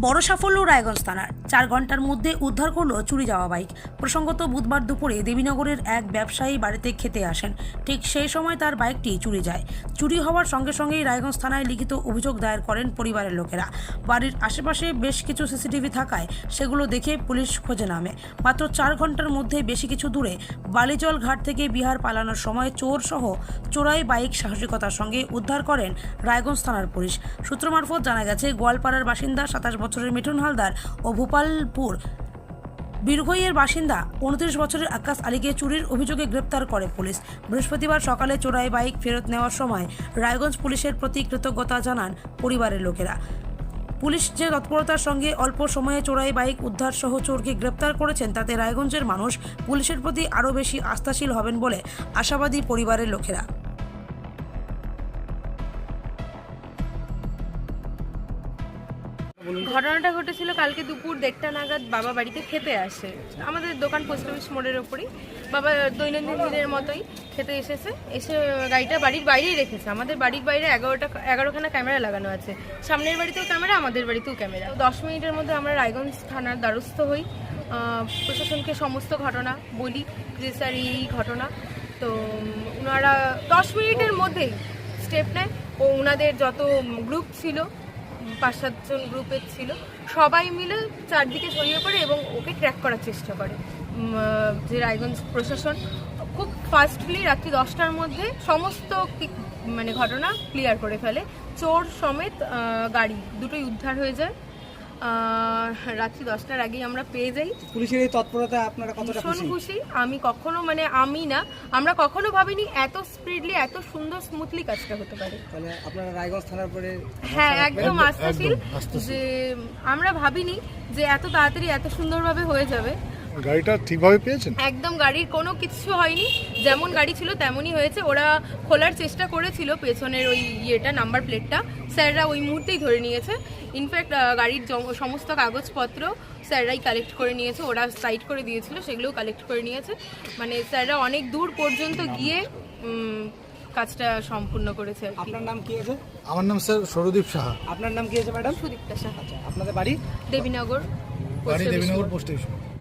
বড় সাফল্য রায়গঞ্জ থানার। চার ঘণ্টার মধ্যে উদ্ধার করল চুরি যাওয়া বাইক। প্রসঙ্গত বুধবার দুপুরে দেবীনগরের এক ব্যবসায়ী বাড়িতে খেতে আসেন। ঠিক সেই সময় তার বাইকটি চুরি যায়। চুরি হওয়ার সঙ্গে সঙ্গেই রায়গঞ্জ থানায় লিখিত অভিযোগ দায়ের করেন পরিবারের লোকেরা। বাড়ির আশেপাশে বেশ কিছু সিসিটিভি থাকায় সেগুলো দেখে পুলিশ খোঁজে নামে। মাত্র চার ঘণ্টার মধ্যে বেশি কিছু দূরে বালিজল ঘাট থেকে বিহার পালানোর সময় চোর সহ চোরাই বাইক সাহসিকতার সঙ্গে উদ্ধার করেন রায়গঞ্জ থানার পুলিশ। সূত্র মারফত জানা গেছে, গোয়ালপাড়ার বাসিন্দা সাতাশ বছরের মিঠুন হালদার ও ভোপালপুর বীরগইয়ের বাসিন্দা উনত্রিশ বছরের আকাশ আলীকে চুরির অভিযোগে গ্রেপ্তার করে পুলিশ। বৃহস্পতিবার সকালে চোরাই বাইক ফেরত নেওয়ার সময় রায়গঞ্জ পুলিশের প্রতি কৃতজ্ঞতা জানান পরিবারের লোকেরা। পুলিশ যে তৎপরতার সঙ্গে অল্প সময়ে চোরাই বাইক উদ্ধার সহ চোরকে গ্রেপ্তার করেছেন, তাতে রায়গঞ্জের মানুষ পুলিশের প্রতি আরও বেশি আস্থাশীল হবেন বলে আশাবাদী পরিবারের লোকেরা। ঘটনাটা ঘটেছিল কালকে দুপুর দেড়টা নাগাদ বাবা বাড়িতে খেতে আসে। আমাদের দোকান পোস্ট অফিস মোড়ের ওপরেই। বাবা দৈনন্দিন দিনের মতোই খেতে এসেছে। এসে গাড়িটা বাড়ির বাইরেই রেখেছে। আমাদের বাড়ির বাইরে এগারোটা, এগারোখানা ক্যামেরা লাগানো আছে। সামনের বাড়িতেও ক্যামেরা আমাদের বাড়িতেও ক্যামেরা দশ মিনিটের মধ্যে আমরা রায়গঞ্জ থানার দ্বারস্থ হই। প্রশাসনকে সমস্ত ঘটনা বলি, যে স্যার এই ঘটনা। তো ওনারা দশ মিনিটের মধ্যেই স্টেপ নেয়। ও ওনাদের যত গ্রুপ ছিল পাঁচ সাতজন গ্রুপের ছিল। সবাই মিলে চারদিকে ছড়িয়ে পড়ে এবং ওকে ট্র্যাক করার চেষ্টা করে। যে রায়গঞ্জ প্রশাসন, খুব ফাস্টলি রাত্রি দশটার মধ্যে সমস্ত মানে ঘটনা ক্লিয়ার করে ফেলে। চোর সমেত গাড়ি দুটোই উদ্ধার হয়ে যায়। রাত্রি দশটার আগেই আমরা পেয়ে যাই। পুলিশের এই তৎপরতা আপনারা কতটা ভীষণ খুশি? খুশি। আমি কখনো মানে আমি না আমরা কখনো ভাবিনি এত স্পিডলি এত সুন্দর স্মুথলি কাজটা হতে পারে। মানে আপনারা রায়গঞ্জ থানার পরে হ্যাঁ একদম আস্থাশীল। যে আমরা ভাবিনি যে এত তাড়াতাড়ি এত সুন্দরভাবে হয়ে যাবে। গাড়িটা ঠিকভাবে পেয়েছেন? একদম গাড়ির কোনো কিছু হয়নি। যেমন গাড়ি ছিল তেমনই হয়েছে। ওরা খোলার চেষ্টা করেছিল পেছনের ওই ইয়েটা নাম্বার প্লেটটা। স্যাররা ওই মুহূর্তেই ধরে নিয়েছে। ইনফ্যাক্ট গাড়ির সমস্ত কাগজপত্র স্যাররাই কালেক্ট করে নিয়েছে। ওরা সাইড করে দিয়েছিল সেগুলোও কালেক্ট করে নিয়েছে। মানে স্যাররা অনেক দূর পর্যন্ত গিয়ে কাজটা সম্পূর্ণ করেছে আপনার নাম কি আছে? আমার নাম স্যার সৌরদীপ সাহা। আপনার নাম কি আছে ম্যাডাম? সুদীপ্তা সাহা। আপনাদের বাড়ি? দেবীনগর বাড়ি দেবীনগর পোস্ট স্টেশন